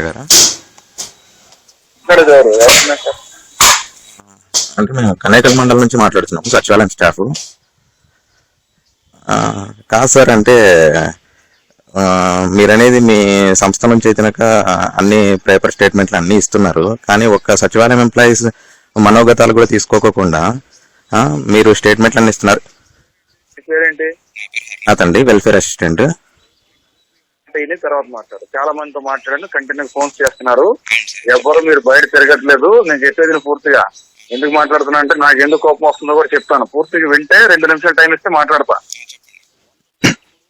గారా? అంటే మేము కనేకల్ మండలం నుంచి మాట్లాడుతున్నాము సచివాలయం స్టాఫ్. ఆ, కాదు సార్ అంటే ఆ, మీరనేది మీ సంస్థ నుంచి అయితే కనుక అన్ని పేపర్ స్టేట్మెంట్లు అన్ని ఇస్తున్నారు. కానీ ఒక్క సచివాలయం ఎంప్లాయీస్ మనోగతాలు కూడా తీసుకోకుండా ఆ, మీరు స్టేట్మెంట్లు అన్ని ఇస్తున్నారు అతండి వెల్ఫేర్ అసిస్టెంట్ ఇన్ని తర్వాత మాట్లాడు. చాలా మందితో మాట్లాడాను కంటిన్యూ ఫోన్స్ చేస్తున్నారు. ఎవరు మీరు బయట తిరగట్లేదు నేను చెప్పేది పూర్తిగా. ఎందుకు మాట్లాడుతున్నా అంటే నాకు ఎందుకు కోపం వస్తుందో కూడా చెప్తాను. పూర్తిగా వింటే రెండు నిమిషాలు టైం ఇస్తే మాట్లాడతా.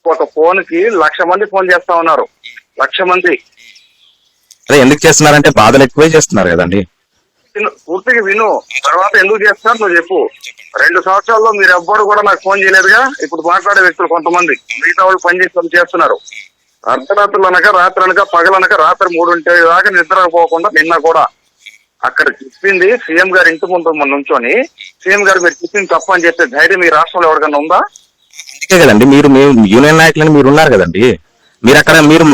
ఒక ఫోన్కి లక్ష మంది ఫోన్ చేస్తా ఉన్నారు. లక్ష మంది. అదే ఎందుకు చేస్తున్నారంటే బాధలు ఎక్కువే చేస్తున్నారు కదండి. విను, పూర్తిగా విను. తర్వాత ఎందుకు చేస్తున్నారు నువ్వు చెప్పు. రెండు సంవత్సరాల్లో మీరు ఎవ్వరు కూడా నాకు ఫోన్ చేయలేదుగా. ఇప్పుడు మాట్లాడే వ్యక్తులు కొంతమంది. మిగతా వాళ్ళు పని చేసి పని చేస్తున్నారు అర్ధరాత్రులు అనక రాత్రి అనక పగలనక రాత్రి మూడుంటే దాకా నిద్రపోకుండా నిన్న కూడా అక్కడ చెప్పింది సీఎం గారు ఇంటి ముందు మన నుంచొని సీఎం గారు మీరు చెప్పింది తప్ప అని చెప్పే ధైర్యం ఈ రాష్ట్రంలో ఎవరికైనా ఉందా? అందుకే కదండి మీరు మీ యూనియన్ నాయకులని మీరు ఉన్నారు కదండి. మీరు అక్కడ మీరు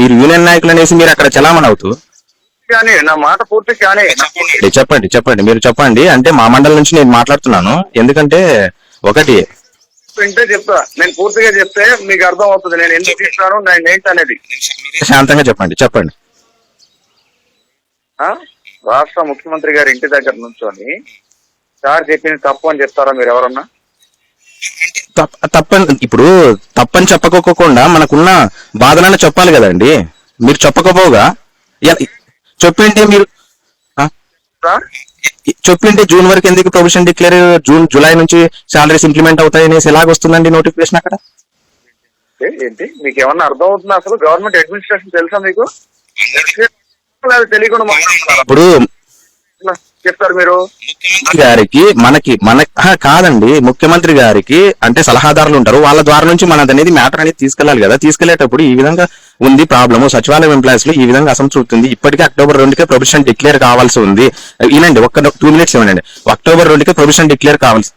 మీరు యూనియన్ నాయకులు అనేసి మీరు అక్కడ చలామణి అవుతూ. కానీ నా మాట పూర్తి కానీ చెప్పండి చెప్పండి మీరు చెప్పండి. అంటే మా మండలం నుంచి నేను మాట్లాడుతున్నాను. ఎందుకంటే ఒకటి వింటే చెప్తా. నేను పూర్తిగా చెప్తే మీకు అర్థం అవుతుంది నేను ఎందుకు ఇస్తాను నేను ఏంటి అనేది. శాంతంగా చెప్పండి. చెప్పండి. ఆ? రాష్ట్ర ముఖ్యమంత్రి గారి ఇంటి దగ్గర నుంచొని సార్ చెప్పింది తప్పు అని చెప్తారా మీరు ఎవరన్నా? తప్ప తప్పని ఇప్పుడు తప్పని చెప్పకోకుండా మనకున్న బాధనైనా చెప్పాలి కదండి. మీరు చెప్పకపోగా చెప్పింటే మీరు? చెప్పింటే జూన్ వరకు ఎందుకు ప్రొవిషన్ డిక్లేర్ జూన్ జూలై నుంచి సాలరీస్ ఇంప్లిమెంట్ అవుతాయి అనేసి ఎలాగొస్తుందండి నోటిఫికేషన్ అక్కడ? ఏంటి మీకు ఏమన్నా అర్థం అవుతుందా అసలు? గవర్నమెంట్ అడ్మినిస్ట్రేషన్ తెలుసా మీకు? తెలియకుండా ఇప్పుడు చెప్తారు మీరు. ముఖ్యమంత్రి గారికి మనకి మన కాదండి. ముఖ్యమంత్రి గారికి అంటే సలహాదారులు ఉంటారు. వాళ్ళ ద్వారా నుంచి మనది అనేది మ్యాటర్ అనేది తీసుకెళ్ళాలి కదా. తీసుకెళ్ళేటప్పుడు ఈ విధంగా ఉంది ప్రాబ్లము. సచివాలయం ఎంప్లాయీస్లో ఈ విధంగా అసంతృప్తి ఉంది. ఇప్పటికే అక్టోబర్ రెండుకే ప్రొవిషన్ డిక్లేర్ కావాల్సి ఉంది. వినండి ఒక్క టూ మినిట్స్ ఇవ్వండి. అక్టోబర్ రెండుకే ప్రొవిషన్ డిక్లేర్ కావాల్సి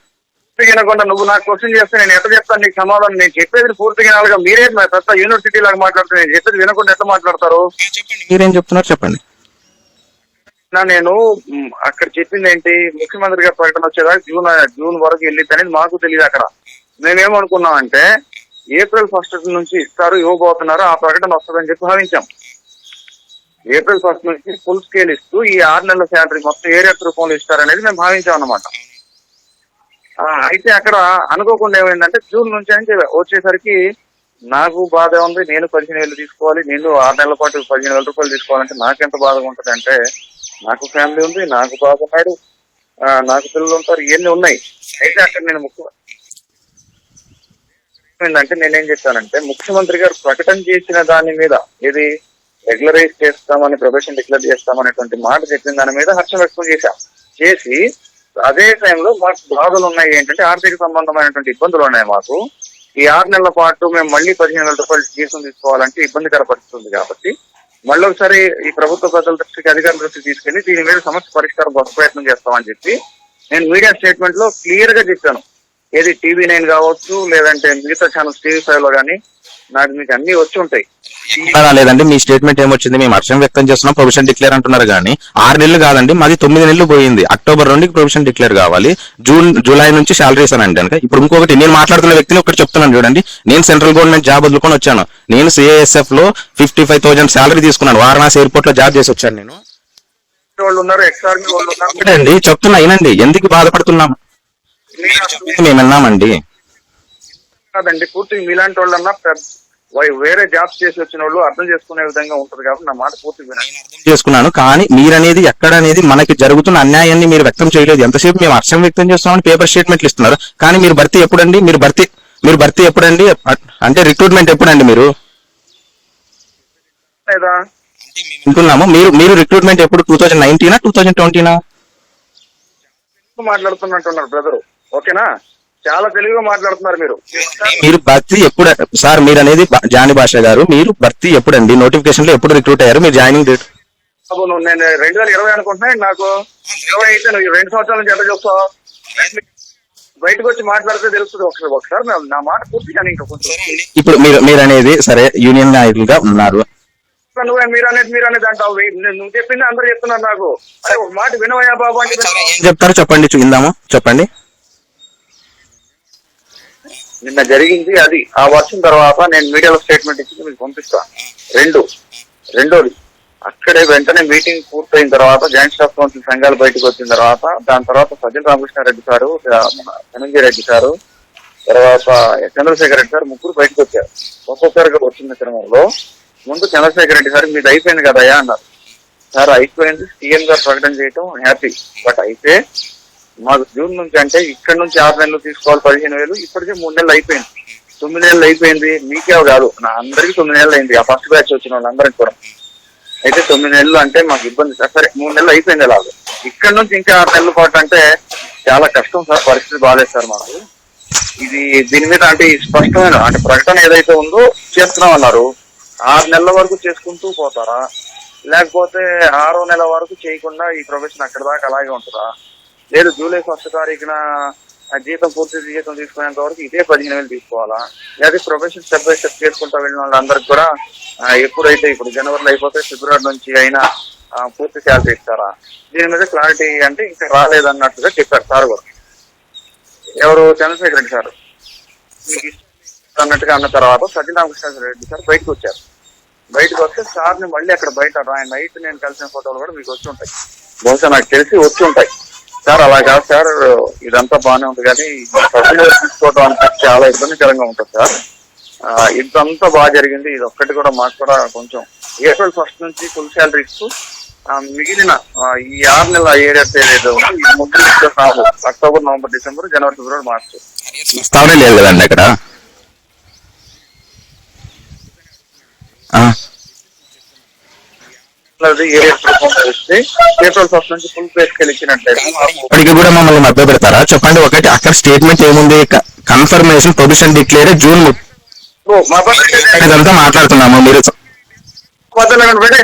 పూర్తిగా వినకుండా నువ్వు నాకు క్వశ్చన్ చేస్తే నేను ఎట్లా చెప్తాను? నీకు సమాధానం నేను చెప్పేది పూర్తిగా వినాలిగా. మీరే నా పెద్ద యూనివర్సిటీ లాగా మాట్లాడుతున్నారు. నేను చెప్పేది వినకుండా ఎట్లా మాట్లాడతారు? మీరేం చెప్తున్నారు? చెప్పండి. నా నేను అక్కడ చెప్పింది ఏంటి? ముఖ్యమంత్రి గారి ప్రకటన వచ్చేదాకా జూన్ జూన్ వరకు వెళ్ళిద్ది అనేది మాకు తెలియదు అక్కడ. మేమేమనుకున్నాం అంటే ఏప్రిల్ ఫస్ట్ నుంచి ఇస్తారు ఇవ్వబోతున్నారు ఆ ప్రకటన వస్తుందని చెప్పి భావించాం. ఏప్రిల్ ఫస్ట్ నుంచి ఫుల్ స్కేల్ ఇస్తూ ఈ ఆరు నెలల శాలరీ మొత్తం ఏరియా రూపంలో ఇస్తారనేది మేము భావించాం అనమాట ఆ, అయితే అక్కడ అనుకోకుండా ఏమైందంటే జూన్ నుంచి అని వచ్చేసరికి నాకు బాధ ఉంది నేను పదిహేను వేలు తీసుకోవాలి నేను ఆరు నెలల పాటు పదిహేను వేల రూపాయలు తీసుకోవాలంటే నాకెంత బాధగా ఉంటుంది అంటే నాకు ఫ్యామిలీ ఉంది నాకు బాధ ఉన్నాడు ఆ, నాకు పిల్లలు ఉంటారు ఇవన్నీ ఉన్నాయి. అయితే అక్కడ నేను ముఖ్య ఏంటంటే నేనేం చెప్పానంటే ముఖ్యమంత్రి గారు ప్రకటన చేసిన దాని మీద ఇది రెగ్యులరైజ్ చేస్తామని ప్రొఫెషన్ డిక్లేర్ చేస్తామనేటువంటి మాట చెప్పిన దాని మీద హర్షం వ్యక్తం చేశాం. చేసి అదే టైంలో మాకు బాధలు ఉన్నాయి ఏంటంటే ఆర్థిక సంబంధమైనటువంటి ఇబ్బందులు ఉన్నాయి మాకు. ఈ ఆరు నెలల పాటు మేము మళ్ళీ పదిహేను వేల రూపాయలు జీతం తీసుకోవాలంటే ఇబ్బందికర పరిస్థితి ఉంది కాబట్టి మళ్ళీ ఒకసారి ఈ ప్రభుత్వ ప్రజల దృష్టికి అధికారుల దృష్టికి తీసుకెళ్ళి దీని మీద సమస్య పరిష్కారం కోసం ప్రయత్నం చేస్తామని చెప్పి నేను మీడియా స్టేట్మెంట్లో క్లియర్గా చెప్పాను. ఏది టీవీ నైన్ కావచ్చు లేదంటే మిగతా ఛానల్స్ టీవీ ఫైవ్లో కానీ నాకు మీకు అన్ని వచ్చి ఉంటాయి. లేదండి మీ స్టేట్మెంట్ ఏమొచ్చింది? మేము హర్షం వ్యక్తం చేస్తున్నాం ప్రొవిషన్ డిక్లేర్ అంటున్నారు కానీ ఆరు నెలలు కాదండి మాది తొమ్మిది నెలలు పోయింది. అక్టోబర్ రెండుకి ప్రొవిషన్ డిక్లేర్ కావాలి. జూన్ జూలై నుంచి శాలరీస్ అని అంటే ఇప్పుడు ఇంకొకటి నేను మాట్లాడుతున్న వ్యక్తిని ఒకటి చెప్తున్నాను చూడండి. నేను సెంట్రల్ గవర్నమెంట్ జాబ్ వదులుకొని వచ్చాను. నేను సిఐఎస్ఎఫ్లో ఫిఫ్టీ ఫైవ్ థౌసండ్ శాలరీ తీసుకున్నాను. వారణాసి ఎయిర్పోర్ట్లో జాబ్ చేసి వచ్చాను నేను. వాళ్ళు ఉన్నారు ఎక్స్ ఆర్మీ వాళ్ళు ఉన్నారు. ఒకటండి చెప్తున్నా వినండి. ఎందుకు బాధపడుతున్నాం? మేము విన్నామండి. కాదండి పూర్తిగా మీలాంటి వాళ్ళన్నా వేరే జాబ్స్ చేసి వచ్చిన వాళ్ళు అర్థం చేసుకునే విధంగా ఉంటుంది కాబట్టి నా మాట వినండి. చేసుకున్నాను కానీ మీరనేది ఎక్కడ అనేది మనకి జరుగుతున్న అన్యాయాన్ని మీరు వ్యక్తం చేయలేదు. ఎంతసేపు మేము హర్షం వ్యక్తం చేస్తున్నామని పేపర్ స్టేట్మెంట్లు ఇస్తున్నారు. కానీ మీరు భర్తీ ఎప్పుడండి? మీరు భర్తీ మీరు భర్తీ ఎప్పుడండి? అంటే రిక్రూట్మెంట్ ఎప్పుడండి మీరు? లేదా? వింటున్నాము. మీరు మీరు రిక్రూట్మెంట్ ఎప్పుడు? టూ థౌజండ్ నైన్టీనా? టూ థౌజండ్ ట్వంటీనా? మాట్లాడుతున్నట్టున్నారు బ్రదరు. ఓకేనా? చాలా తెలివిగా మాట్లాడుతున్నారు మీరు. మీరు భర్తీ ఎప్పుడు సార్ మీరు అనేది జాని భాష గారు. మీరు భర్తీ ఎప్పుడండి? నోటిఫికేషన్లో ఎప్పుడు రిక్రూట్ అయ్యారు? మీరు జాయినింగ్ డేట్ నేను రెండు వేల ఇరవై అనుకుంటున్నా. నాకు ఇరవై అయితే నువ్వు రెండు సంవత్సరాల నుంచి ఎంత చూస్తావు? బయటకు వచ్చి మాట్లాడితే తెలుస్తుంది. ఒకసారి ఒకసారి నా- మాట పూర్తిగా ఇంకా కొంచెం. ఇప్పుడు మీరు మీరు అనేది సరే యూనియన్ నాయకులుగా ఉన్నారు. నువ్వే మీరు అనేది మీరు అనేది అంటావు. నేను- నువ్వు చెప్పింది అందరూ చెప్తున్నారు నాకు. ఒక మాట వినవయ్యా బాబు అంటే ఏం చెప్తారో చెప్పండి చూద్దాము. చెప్పండి. నిన్న జరిగింది అది. ఆ వర్షం తర్వాత నేను మీడియాలో స్టేట్మెంట్ ఇచ్చి మీకు పంపిస్తాను రెండు. రెండోది అక్కడే వెంటనే మీటింగ్ పూర్తయిన తర్వాత జాయింట్ స్టాఫ్ కౌన్సిల్ సంఘాలు బయటకు వచ్చిన తర్వాత దాని తర్వాత సజ్జల రామకృష్ణారెడ్డి సారు ధనంజయ రెడ్డి సారు తర్వాత చంద్రశేఖర్ రెడ్డి సార్ ముగ్గురు బయటకు వచ్చారు. ఒక్కొక్కరుగా వచ్చిన క్రమంలో ముందు చంద్రశేఖర్ రెడ్డి సార్ మీది అయిపోయింది కదయా అన్నారు. సార్ అయిపోయింది సీఎం గారు ప్రకటన చేయటం హ్యాపీ. బట్ అయితే మాకు జూన్ నుంచి అంటే ఇక్కడ నుంచి ఆరు నెలలు తీసుకోవాలి పదిహేను వేలు. ఇప్పటికే మూడు నెలలు అయిపోయింది. తొమ్మిది నెలలు అయిపోయింది. మీకే కాదు నా అందరికీ తొమ్మిది నెలలు అయింది. ఆ ఫస్ట్ బ్యాచ్ వచ్చిన వాళ్ళందరికీ కూడా. అయితే తొమ్మిది నెలలు అంటే మాకు ఇబ్బంది. సార్ సరే మూడు నెలలు అయిపోయింది అలాగే. ఇక్కడ నుంచి ఇంకా ఆరు నెలల పాటు అంటే చాలా కష్టం సార్. పరిస్థితి బాగాలేదు సార్ మాకు. ఇది దీని మీద అంటే స్పష్టమైన అంటే ప్రకటన ఏదైతే ఉందో చేస్తున్నాం అన్నారు ఆరు నెలల వరకు చేసుకుంటూ పోతారా? లేకపోతే ఆరో నెల వరకు చేయకుండా ఈ ప్రొఫెషన్ అక్కడ దాకా అలాగే ఉంటుందా? లేదు జూలై ఫస్ట్ తారీఖున ఆ జీతం పూర్తి జీతం తీసుకునేంత వరకు ఇదే పదిహేను వేలు తీసుకోవాలా? లేదా ప్రొఫెషన్ స్టెప్ బై స్టెప్ చేసుకుంటూ వెళ్ళిన వాళ్ళందరికి కూడా ఎప్పుడైతే ఇప్పుడు జనవరిలో అయిపోతే ఫిబ్రవరి నుంచి అయినా పూర్తి శాలరీ ఇస్తారా? దీని మీద క్లారిటీ అంటే ఇంకా రాలేదన్నట్టుగా చెప్పారు సార్ కూడా. ఎవరు? చంద్రశేఖర్ రెడ్డి సార్. మీకు అన్నట్టుగా అన్న తర్వాత సత్యనారాయణ రెడ్డి సార్ బయటకు వచ్చారు. బయటకు వస్తే సార్ని మళ్ళీ అక్కడ బయట ఆయన నైట్ నేను కలిసిన ఫోటోలు కూడా మీకు వచ్చి ఉంటాయి బహుశా నాకు తెలిసి వచ్చి ఉంటాయి సార్ అలా కాదు సార్. ఇదంతా బాగానే ఉంది కానీ పర్సనల్ తీసుకోవడం అంటే చాలా ఇబ్బందికరంగా ఉంటుంది సార్. ఇదంతా బాగా జరిగింది. ఇది ఒక్కటి కూడా మాకు కూడా కొంచెం ఏప్రిల్ ఫస్ట్ నుంచి ఫుల్ శాలరీ ఇస్తూ మిగిలిన ఈ ఆరు నెలల ఏడైతే ఏదైతే ఉందో. ఈ అక్టోబర్ నవంబర్ డిసెంబర్ జనవరి ఫిబ్రవరి మార్చ్. లేదు కదండి అక్కడ? అది ఏరియా ఇస్తే ఏప్రిల్ ఫస్ట్ నుంచి ఫుల్ పే స్కేల్ ఇచ్చినట్లయితే మాకు ఇప్పటికి కూడా మమ్మల్ని మభ్య పెడతారా? చెప్పండి ఒకటి అక్కడ స్టేట్మెంట్ ఏముంది? కన్ఫర్మేషన్ ప్రొవిషన్ డిక్లేర్ జూన్ ఇదంతా మాట్లాడుతున్నాము మీరు పెట్టే